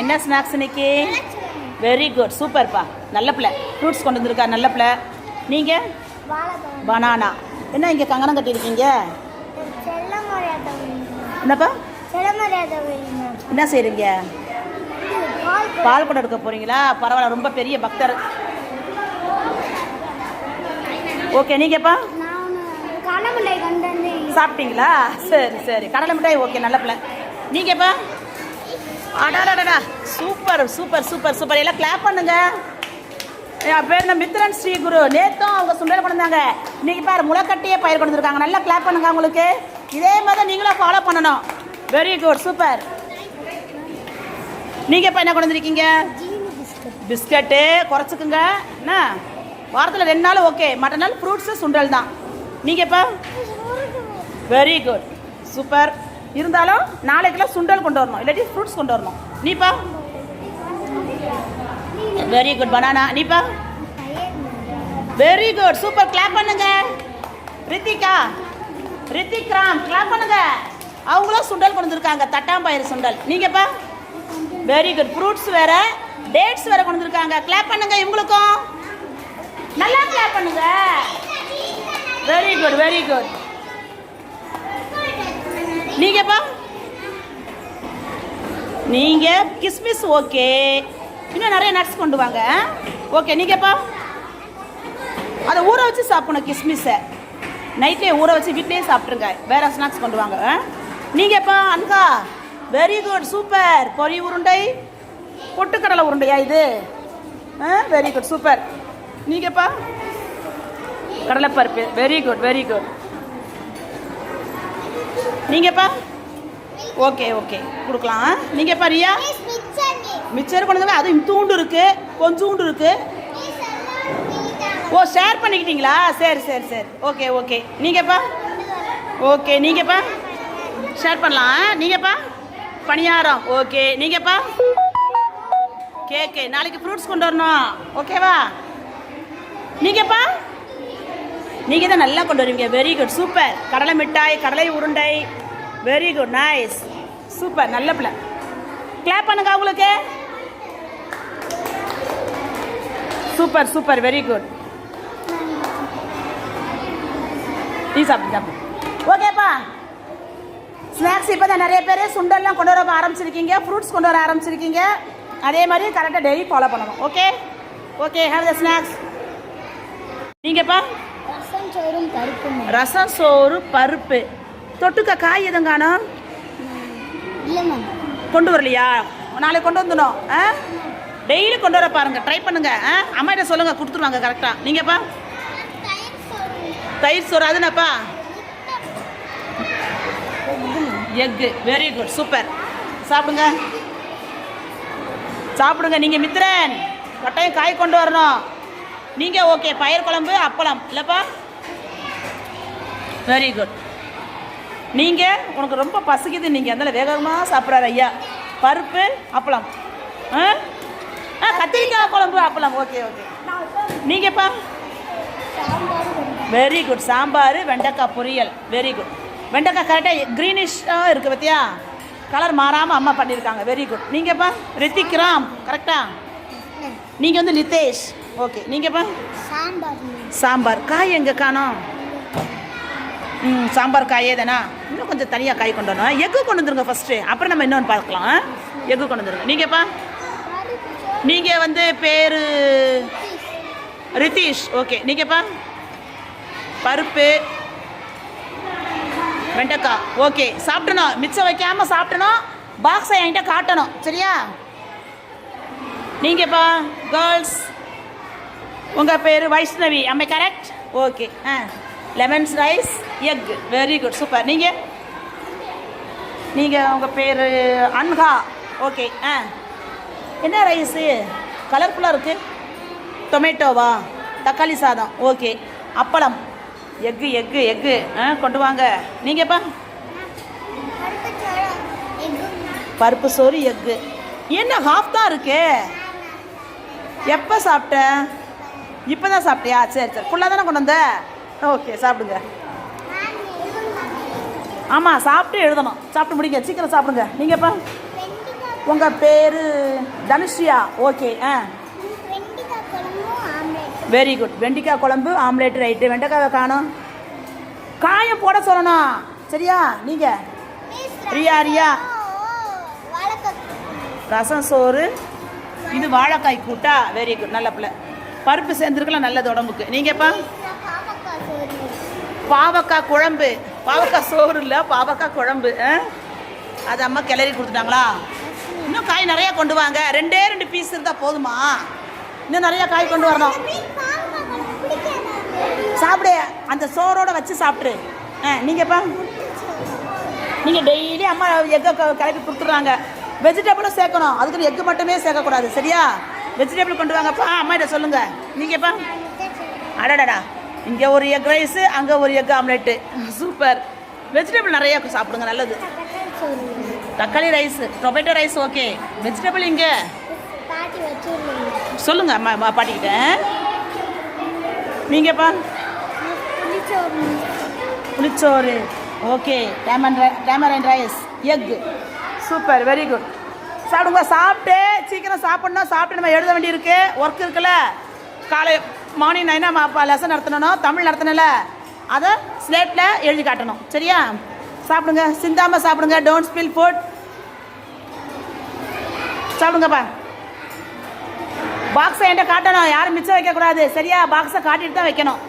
என்ன ஸ்நாக்ஸ் இன்னைக்கு? Very good சூப்பர்ப்பா நல்ல பிள்ளை. ஃப்ரூட்ஸ் கொண்டு வந்திருக்கா நல்ல பிள்ளை. நீங்கள் பனானா என்ன இங்கே கங்கணம் கட்டியிருக்கீங்க? என்னப்பா? என்ன செய்கிறீங்க பால் குடம் எடுக்க போகிறீங்களா பரவாயில்ல ரொம்ப பெரிய பக்தர். ஓகே நீங்கப்பா? சாப்பிட்டீங்களா? சரி சரி. கடலை மிட்டாய் ஓகே நல்ல பிள்ளை. நீங்கப்பா? அடாடாடா சூப்பர் சூப்பர் சூப்பர் சூப்பர். எல்லாம் கிளாப் பண்ணுங்க. என் பேர் இந்த மித்ரன் ஸ்ரீ குரு நேத்தும் அவங்க சுண்டல் கொண்டு இன்றைக்கி இன்னைக்கு பாரு முளைக்கட்டியே பயிர் கொண்டு நல்லா கிளாப் பண்ணுங்க உங்களுக்கு இதே மாதிரி தான் நீங்களும் ஃபாலோ பண்ணணும். வெரி குட் சூப்பர் நீங்க இப்போ என்ன கொண்டு வந்துருக்கீங்க? பிஸ்கட்டு. குறைச்சிக்குங்க. என்ன? வாரத்தில் ரெண்டு நாள் ஓகே மற்ற நாள் ஃப்ரூட்ஸு சுண்டல் தான். நீங்கள் இப்போ? வெரி குட் சூப்பர் இருந்தாலும் நாளைக்கெல்லாம் சுண்டல் கொண்டு வரணும். இல்லாட்டி ஃப்ரூட்ஸ் கொண்டு வரணும். நீப்பா? வெரி குட் பனானா நீப்பா? வெரி குட் சூப்பர் கிளாப் பண்ணுங்க. ரித்திகா ரித்திக் ராம் கிளாப் பண்ணுங்க. அவங்களும் சுண்டல் கொண்டு வந்திருக்காங்க. தட்டாம்பயிறு சுண்டல். நீங்கப்பா? வெரி குட் ஃப்ரூட்ஸ் வேற டேட்ஸ் வேற கொண்டு வந்திருக்காங்க. கிளாப் பண்ணுங்க இவங்களுக்கும். நல்லா கிளாப் பண்ணுங்க. வெரி குட் வெரி குட் நீங்கப்பா. நீங்கள் கிஸ்மிஸ் ஓகே. இன்னும் நிறைய நட்ஸ் கொண்டு வாங்க. ஓகே நீங்கப்பா. அதை ஊற வச்சு சாப்பிடணும் கிஸ்மிஸை. நைட்லேயே ஊற வச்சு வீட்லேயே சாப்பிட்ருங்க வேறு ஸ்நாக்ஸ் கொண்டு வாங்க. நீங்கப்பா அன்கா. வெரி குட் சூப்பர் பொறி உருண்டை பொட்டுக்கடலை உருண்டையா இது? வெரி குட் சூப்பர் நீங்கப்பா. கடலைப்பருப்பு very good very good நீங்கப்பா? Okay okay. கொடுக்கலாம். நீங்கப்பா ரியா? மிச்சர் கொண்டு வந்து அதுவும் தூண்டு இருக்குது கொஞ்சூண்டு இருக்குது ஓ ஷேர் பண்ணிக்கிட்டீங்களா? சரி சரி சரி. Okay okay. நீங்கப்பா? ஓகே நீங்கப்பா? ஷேர் பண்ணலாம் நீங்கப்பா? பணியாரம். ஓகே நீங்கப்பா? கேக்கு. நாளைக்கு ஃப்ரூட்ஸ் கொண்டு வரணும். ஓகேவா? நீங்கப்பா? நீங்கள் தான் நல்லா கொண்டு வருவீங்க. வெரி குட் சூப்பர் கடலை மிட்டாய் கடலை உருண்டை. வெரி குட் நைஸ் சூப்பர் நல்ல பிள்ளை. கிளாப் பண்ணுங்க அவங்களுக்கு. சூப்பர் சூப்பர் வெரி குட் நீ சாப்பிடு சாப்பிடு ஓகேப்பா ஸ்நாக்ஸ் இப்போ தான் நிறைய பேர் சுண்டல்லாம் கொண்டு வர ஆரம்பிச்சிருக்கீங்க. ஃப்ரூட்ஸ் கொண்டு வர ஆரம்பிச்சிருக்கீங்க. அதே மாதிரி கரெக்டாக டெய்லி ஃபாலோ பண்ணணும். Okay okay have the snacks நீங்கப்பா. சோறும் பருப்பும் ரசம் சோறு பருப்பு. தொட்டுக்க காய் எதுவும் காணும் கொண்டு வரலையா? நாளைக்கு கொண்டு வந்துடும் ஆ? டெய்லி கொண்டு வர பாருங்க. ட்ரை பண்ணுங்க. ஆ? அம்மாட்ட சொல்லுங்க. கொடுத்துருவாங்க கரெக்டாக நீங்கப்பா. தயிர் சோறு. அதுனப்பா எக்கு. வெரி குட் சூப்பர் சாப்பிடுங்க. சாப்பிடுங்க. நீங்கள் மித்ரன். கட்டாயம் காய் கொண்டு வரணும். நீங்கள் ஓகே பயிர் குழம்பு அப்பளம். இல்லைப்பா? வெரி குட் நீங்கள் உனக்கு ரொம்ப பசிக்குது நீங்கள் அதில் வேகமாக சாப்பிட்றாரு ஐயா. பருப்பு அப்பளம். ஆ? ஆ கத்திரிக்காய் குழம்பு அப்பளம். ஓகே ஓகே நீங்கப்பா. வெரி குட் சாம்பார் வெண்டைக்காய் பொரியல். வெரி குட் வெண்டைக்காய் கரெக்டாக க்ரீனிஷாக இருக்குது பார்த்தியா கலர் மாறாமல் அம்மா பண்ணியிருக்காங்க. வெரி குட் நீங்கப்பா ரித்திக் ராம். கரெக்டா நீங்கள் வந்து லித்தேஷ் ஓகே நீங்கப்பா. சாம்பார். சாம்பார். காய் எங்கே காணோம்? சாம்பார் காயே தானா? இன்னும் கொஞ்சம் தனியாக காய் கொண்டு வரணும். எக்கு கொண்டு வந்துருங்க ஃபஸ்ட்டு அப்புறம் நம்ம இன்னொன்று பார்க்கலாம். எக்கு கொண்டு வந்துருங்க. நீங்கள்ப்பா நீங்கள் வந்து பேர் ரித்தீஷ். ஓகே. நீங்கள்ப்பா பருப்பு வெண்டைக்காய். ஓகே. சாப்பிட்டணும் மிச்சம் வைக்காமல் சாப்பிட்டணும் பாக்ஸை என்கிட்ட காட்டணும். சரியா? நீங்கள்ப்பா கேர்ள்ஸ் உங்கள் பேர் வைஷ்ணவி. அம்மை கரெக்ட் ஓகே. ஆ. Lemons rice egg very good super நீங்கள் நீங்கள் உங்கள் பேர் அன்ஹா. ஓகே ஆ. என்ன ரைஸு கலர்ஃபுல்லாக இருக்குது டொமேட்டோவா தக்காளி சாதம். ஓகே அப்பளம். எக்கு எக்கு எக்கு ஆ கொண்டு வாங்க. நீங்கள்ப்பா பருப்பு சோறு எக்கு பருப்பு சோறு எக்கு என்ன ஹாஃப் தான் இருக்கு? எப்போ சாப்பிட்ட? இப்போ தான் சாப்பிட்டியா? சரி சரி. ஃபுல்லாக தானே கொண்டு வந்த? ஓகே சாப்பிடுங்க. ஆமாம் சாப்பிட்டு எழுதணும். சாப்பிட்டு முடிங்க. சீக்கிரம் சாப்பிடுங்க. நீங்கள் வெண்டிக்காய் உங்கள் பேர் தனுஷ்யா ஓகே ஆ. வெரி குட் வெண்டைக்காய் குழம்பு ஆம்லேட் ரைட்டு. வெண்டைக்காவை காணும். காயம் போட சொல்லணும். சரியா? நீங்கள் ரியா, ரியா. ரசம் சோறு இது வாழைக்காய் கூட்டா. வெரி குட் நல்ல பிள்ளை. பருப்பு சேர்ந்துருக்கலாம் நல்லது உடம்புக்கு. நீங்கள் நான் பாவக்காய் குழம்பு. பாவக்காய் சோறு இல்லை பாவக்காய் குழம்பு ஆ? அது அம்மா கிளறி கொடுத்துட்டாங்களா? இன்னும் காய் நிறையா கொண்டு வாங்க. ரெண்டே ரெண்டு பீஸ் இருந்தால் போதுமா? இன்னும் நிறையா காய் கொண்டு வரணும். சாப்பிடு. அந்த சோறோட வச்சு சாப்பிட்ரு ஆ நீங்கப்பா நீங்கள் டெய்லி அம்மா எக்கை கிளப்பி கொடுத்துட்றாங்க. வெஜிடபிளும் சேர்க்கணும். அதுக்குன்னு எக்கு மட்டுமே சேர்க்கக்கூடாது. சரியா? வெஜிடபிள் கொண்டு வாங்கப்பா அம்மா இதை சொல்லுங்கள் நீங்கப்பா அடடடா. இங்கே ஒரு எக் ரைஸு அங்கே ஒரு எக் ஆம்லெட்டு சூப்பர் வெஜிடபிள் நிறைய சாப்பிடுங்க நல்லது. தக்காளி rice tomato rice okay vegetable இங்கே? சொல்லுங்க சொல்லுங்கள் அம்மா பாட்டிக்கிட்டேன் நீங்கப்பா புளிச்சோறு. Okay டேமன் tamarind rice egg super very good சாப்பிடுங்க சாப்பிட்டு சீக்கிரம் சாப்பிடணும் சாப்பிட்டு நம்ம எழுத வேண்டியிருக்கு. ஒர்க் இருக்குல்ல? காலை மார்னிங் நைனா மாப்பா லெசன் நடத்தணும் தமிழ் நடத்தணும்ல? அதை ஸ்லேட்டில் எழுதி காட்டணும். சரியா? சாப்பிடுங்க. சிந்தாமல் சாப்பிடுங்க. டோன்ட் ஸ்பில் ஃபுட் சாப்பிடுங்கப்பா. பாக்ஸை என்கிட்ட காட்டணும். யாரும் மிச்சம் வைக்கக்கூடாது. சரியா? பாக்ஸை காட்டிட்டு தான் வைக்கணும்.